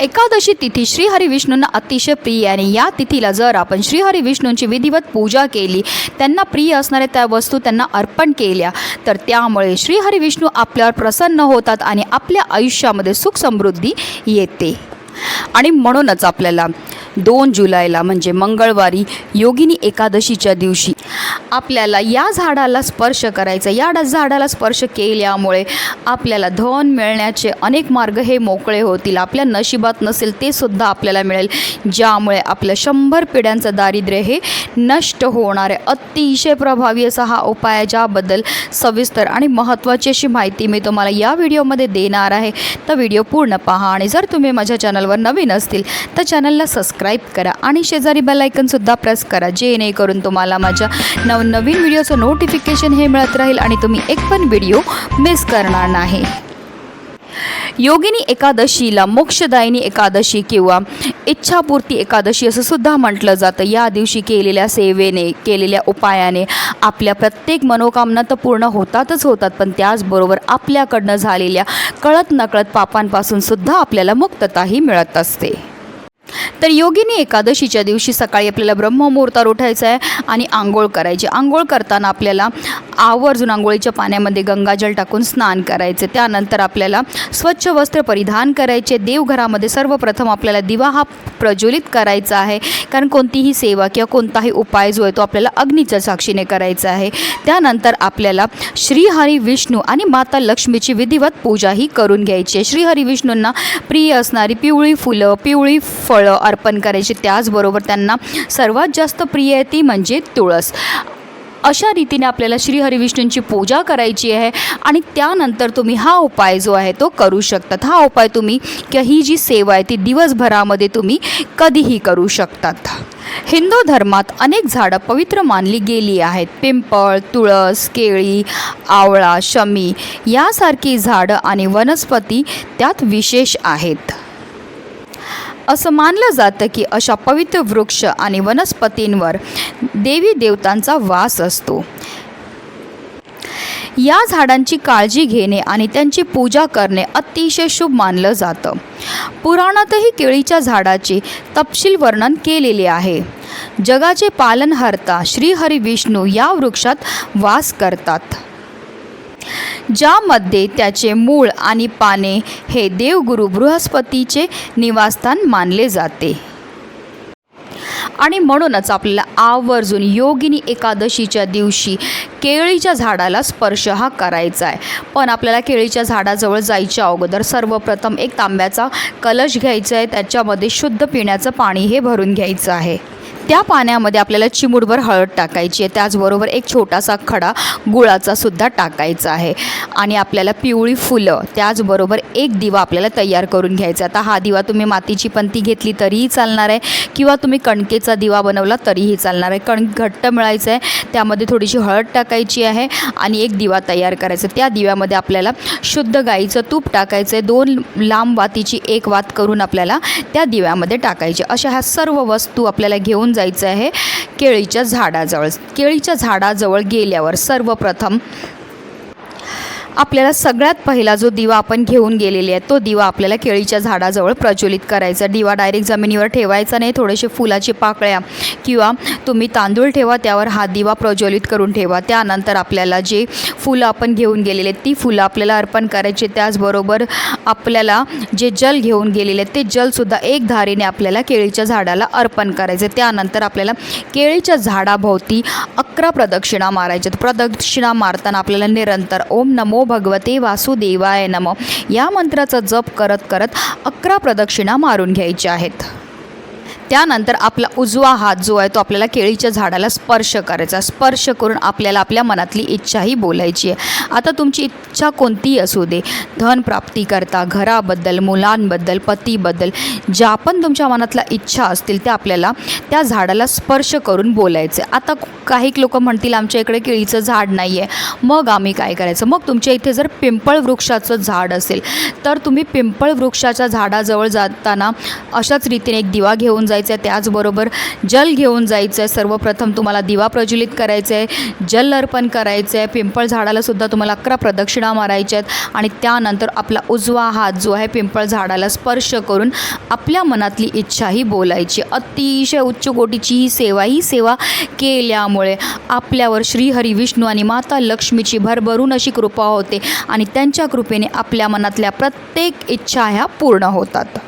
एकादशी तिथी श्रीहरी विष्णूंना अतिशय प्रिय आणि या तिथीला जर आपण श्रीहरी विष्णूंची विधिवत पूजा केली त्यांना प्रिय असणाऱ्या त्या वस्तू त्यांना अर्पण केल्या तर त्यामुळे श्रीहरी विष्णू आपल्यावर प्रसन्न होतात आणि आपल्या आयुष्यामध्ये सुख समृद्धी येते. आणि म्हणूनच आपल्याला दोन जुलैला म्हणजे मंगळवारी योगिनी एकादशीच्या दिवशी आपल्याला या झाडाला स्पर्श करायचा या झाडाला स्पर्श केल्यामुळे आपल्याला धन मिळण्याचे अनेक मार्ग हे मोकळे होतील. आपल्या नशिबात नसेल ते सुद्धा आपल्याला मिळेल. ज्यामुळे आपलं शंभर पिढ्यांचं दारिद्र्य हे नष्ट होणार आहे. अतिशय प्रभावी असा हा उपाय आहे ज्याबद्दल सविस्तर आणि महत्त्वाची अशी माहिती मी तुम्हाला या व्हिडिओमध्ये देणार आहे. तर व्हिडिओ पूर्ण पहा आणि जर तुम्ही माझ्या चॅनलवर नवीन असतील तर चॅनलला सबस्क्राईब करा आणि शेजारी बेलायकनसुद्धा प्रेस करा जेणेकरून तुम्हाला माझ्या नवीन व्हिडिओचं नोटिफिकेशन हे मिळत राहील आणि तुम्ही एक पण व्हिडिओ मिस करणार नाही. योगिनी एकादशीला मोक्षदायिनी एकादशी किंवा इच्छापूर्ती एकादशी असं सुद्धा म्हटलं जातं. या दिवशी केलेल्या सेवेने केलेल्या उपायाने आपल्या प्रत्येक मनोकामना तर पूर्ण होतातच होतात पण त्याचबरोबर आपल्याकडनं झालेल्या कळत नकळत पापांपासून सुद्धा आपल्याला मुक्तताही मिळत असते. तर योगिनी एकादशीच्या दिवशी सकाळी आपल्याला ब्रह्ममुहूर्तावर उठायचं आहे आणि आंघोळ करायची. आंघोळ करताना आपल्याला आवर्जून आंघोळीच्या पाण्यामध्ये गंगाजल टाकून स्नान करायचे. त्यानंतर आपल्याला स्वच्छ वस्त्र परिधान करायचे. देवघरामध्ये सर्वप्रथम आपल्याला दिवा हा प्रज्वलित करायचा आहे. कारण कोणतीही सेवा किंवा कोणताही उपाय जो आहे तो आपल्याला अग्नीच्या साक्षीने करायचा आहे. त्यानंतर आपल्याला श्रीहरी विष्णू आणि माता लक्ष्मीची विधिवत पूजाही करून घ्यायची आहे. श्रीहरी विष्णूंना प्रिय असणारी पिवळी फुलं पिवळी फळं अर्पण करायची. त्याचबरोबर त्यांना सर्वात जास्त प्रिय आहे ती म्हणजे तुळस. अशा रीतीने आपल्याला श्रीहरिविष्णूंची पूजा करायची आहे आणि त्यानंतर तुम्ही हा उपाय जो आहे तो करू शकतात हा उपाय तुम्ही किंवा ही जी सेवा आहे ती दिवसभरामध्ये तुम्ही कधीही करू शकतात. हिंदू धर्मात अनेक झाडं पवित्र मानली गेली आहेत. पिंपळ तुळस केळी आवळा शमी यासारखी झाडं आणि वनस्पती त्यात विशेष आहेत. असं मानलं जातं की अशा पवित्र वृक्ष आणि वनस्पतींवर देवी देवतांचा वास असतो. या झाडांची काळजी घेणे आणि त्यांची पूजा करणे अतिशय शुभ मानलं जातं. पुराणातही केळीच्या झाडाचे तपशील वर्णन केलेले आहे. जगाचे पालनहर्ता श्रीहरी विष्णू या वृक्षात वास करतात. ज्यामध्ये त्याचे मूळ आणि पाने हे देवगुरु बृहस्पतीचे निवासस्थान मानले जाते. आणि म्हणूनच आपल्याला आवर्जून योगिनी एकादशीच्या दिवशी केळीच्या झाडाला स्पर्श हा करायचा आहे. पण आपल्याला केळीच्या झाडाजवळ जायच्या अगोदर सर्वप्रथम एक तांब्याचा कलश घ्यायचा आहे. त्याच्यामध्ये शुद्ध पिण्याचं पाणी हे भरून घ्यायचं आहे. त्या पाण्यामध्ये आपल्याला चिमूटभर हळद टाकायची आहे. त्याचबरोबर एक छोटासा खडा गुळाचा सुद्धा टाकायचा आहे. आणि आपल्याला पिवळी फुलं त्याचबरोबर एक दिवा आपल्याला तयार करून घ्यायचा आता हा दिवा तुम्ही मातीची पंती घेतली तरीही चालणार आहे. किंवा तुम्ही कणकेचा दिवा बनवला तरीही चालणार आहे. कण घट्ट मिळायचं आहे. त्यामध्ये थोडीशी हळद टाकायची आहे आणि एक दिवा तयार करायचा त्या दिव्यामध्ये आपल्याला शुद्ध गाईचं तूप टाकायचं आहे. दोन लांब वातीची एक वात करून आपल्याला त्या दिव्यामध्ये टाकायची अशा ह्या सर्व वस्तू आपल्याला घेऊन जायचं आहे केळीच्या झाडाजवळ. केळीच्या झाडाजवळ गेल्यावर सर्वप्रथम आपल्याला सगळ्यात पहिला जो दिवा आपण घेऊन गेलेले आहे तो दिवा आपल्याला केळीच्या झाडाजवळ प्रज्वलित करायचा. दिवा डायरेक्ट जमिनीवर ठेवायचा नाही थोडेसे फुलाची पाकळ्या किंवा तुम्ही तांदूळ ठेवा त्यावर हा दिवा प्रज्वलित करून ठेवा. त्यानंतर आपल्याला जे फुलं आपण घेऊन गेलेले आहेत, ती फुलं आपल्याला अर्पण करायची. त्याचबरोबर आपल्याला जे जल घेऊन गेलेले आहेत, ते जलसुद्धा एक धारेने आपल्याला केळीच्या झाडाला अर्पण करायचे. त्यानंतर आपल्याला केळीच्या झाडाभोवती अकरा प्रदक्षिणा मारायच्या प्रदक्षिणा मारताना आपल्याला निरंतर ओम नमो भगवते वासुदेवाय नम. या मंत्राचा जप करत करत अकरा प्रदक्षिणा मारून घ्यायच्या आहेत. त्यानंतर आपला उजवा हात जो आहे तो आपल्याला केळीच्या झाडाला स्पर्श करायचा. स्पर्श करून आपल्याला आपल्या मनातली इच्छाही बोलायची आहे. आता तुमची इच्छा कोणतीही असू दे. धन प्राप्तीकरता घराबद्दल मुलांबद्दल पतीबद्दल ज्या पण तुमच्या मनातल्या इच्छा असतील त्या आपल्याला त्या झाडाला स्पर्श करून बोलायचं आता काही लोक म्हणतील आमच्या इकडे केळीचं झाड नाही आहे मग आम्ही काय करायचं? मग तुमच्या इथे जर पिंपळ वृक्षाचं झाड असेल तर तुम्ही पिंपळ वृक्षाच्या झाडाजवळ जाताना अशाच रीतीने एक दिवा घेऊन जायचं. आहे त्याचबरोबर जल घेऊन जायचं आहे सर्वप्रथम तुम्हाला दिवा प्रज्वलित करायचं आहे जल अर्पण करायचं आहे पिंपळ झाडालासुद्धा तुम्हाला अकरा प्रदक्षिणा मारायच्या आहेत. आणि त्यानंतर आपला उजवा हात जो आहे पिंपळ झाडाला स्पर्श करून आपल्या मनातली इच्छाही बोलायची. अतिशय उच्च कोटीची ही सेवा ही सेवा केल्यामुळे आपल्यावर श्रीहरी विष्णू आणि माता लक्ष्मीची भरभरून अशी कृपा होते आणि त्यांच्या कृपेने आपल्या मनातल्या प्रत्येक इच्छा ह्या पूर्ण होतात.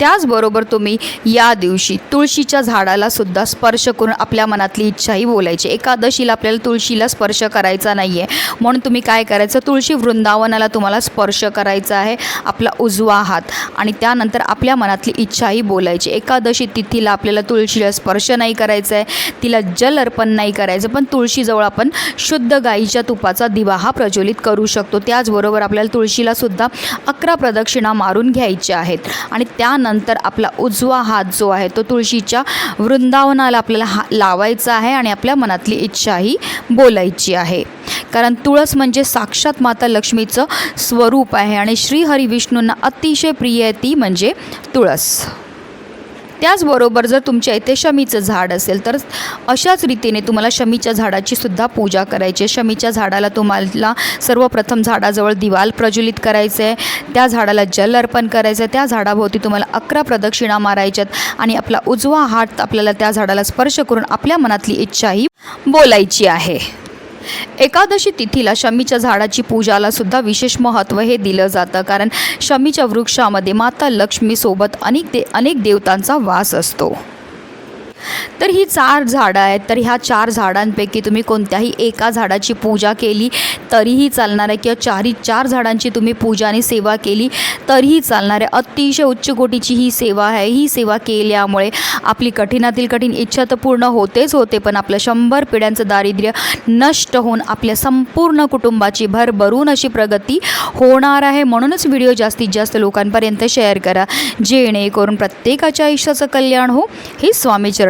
त्याचबरोबर तुम्ही या दिवशी तुळशीच्या झाडाला सुद्धा स्पर्श करून आपल्या मनातली इच्छाही बोलायची. एकादशीला आपल्याला तुळशीला स्पर्श करायचा नाही आहे म्हणून तुम्ही काय करायचं? तुळशी वृंदावनाला तुम्हाला स्पर्श करायचा आहे आपला उजवा हात आणि त्यानंतर आपल्या मनातली इच्छाही बोलायची. एकादशी तिथीला आपल्याला तुळशीला स्पर्श नाही करायचा आहे. तिला जल अर्पण नाही करायचं पण तुळशीजवळ आपण शुद्ध गाईच्या तुपाचा दिवा हा प्रज्वलित करू शकतो. त्याचबरोबर आपल्याला तुळशीला सुद्धा अकरा प्रदक्षिणा मारून घ्यायच्या आहेत. आणि त्यानंतर आपला उजवा हात जो आहे तो तुळशीच्या वृंदावनाला आपल्याला हा लावायचा आहे आणि आपल्या मनातली इच्छाही बोलायची आहे. कारण तुळस म्हणजे साक्षात माता लक्ष्मीचं स्वरूप आहे आणि श्रीहरी विष्णूंना अतिशय प्रिय आहे ती म्हणजे तुळस. त्याचबरोबर जर तुमच्या इथे शमीचं झाड असेल तर अशाच रीतीने तुम्हाला शमीच्या झाडाची सुद्धा पूजा करायची आहे. शमीच्या झाडाला तुम्हाला सर्वप्रथम झाडाजवळ दिवाल प्रज्वलित करायचं आहे. त्या झाडाला जल अर्पण करायचं आहे. त्या झाडाभोवती तुम्हाला अकरा प्रदक्षिणा मारायच्यात आणि आपला उजवा हात आपल्याला त्या झाडाला स्पर्श करून आपल्या मनातली इच्छाही बोलायची आहे. एकादशी तिथीला शमीच्या झाडाची पूजाला सुद्धा विशेष महत्त्व हे दिलं जातं कारण शमीच्या वृक्षामध्ये माता लक्ष्मीसोबत अनेक दे अनेक देवतांचा वास असतो. तर ही चार झाडं आहेत. तर ह्या चार झाडांपैकी तुम्ही कोणत्याही एका झाडाची पूजा केली तरीही चालणार आहे. किंवा चारही चार झाडांची तुम्ही पूजा आणि सेवा केली तरीही चालणार आहे. अतिशय उच्च कोटीची ही सेवा आहे. ही सेवा केल्यामुळे आपली कठीणातील कठीण इच्छा तर पूर्ण होतेच होते पण आपलं शंभर पिढ्यांचं दारिद्र्य नष्ट होऊन आपल्या संपूर्ण कुटुंबाची भरभरून अशी प्रगती होणार आहे. म्हणूनच व्हिडिओ जास्तीत जास्त लोकांपर्यंत शेअर करा. जेणेकरून प्रत्येकाच्या आयुष्याचं कल्याण हो. हे स्वामीचरण.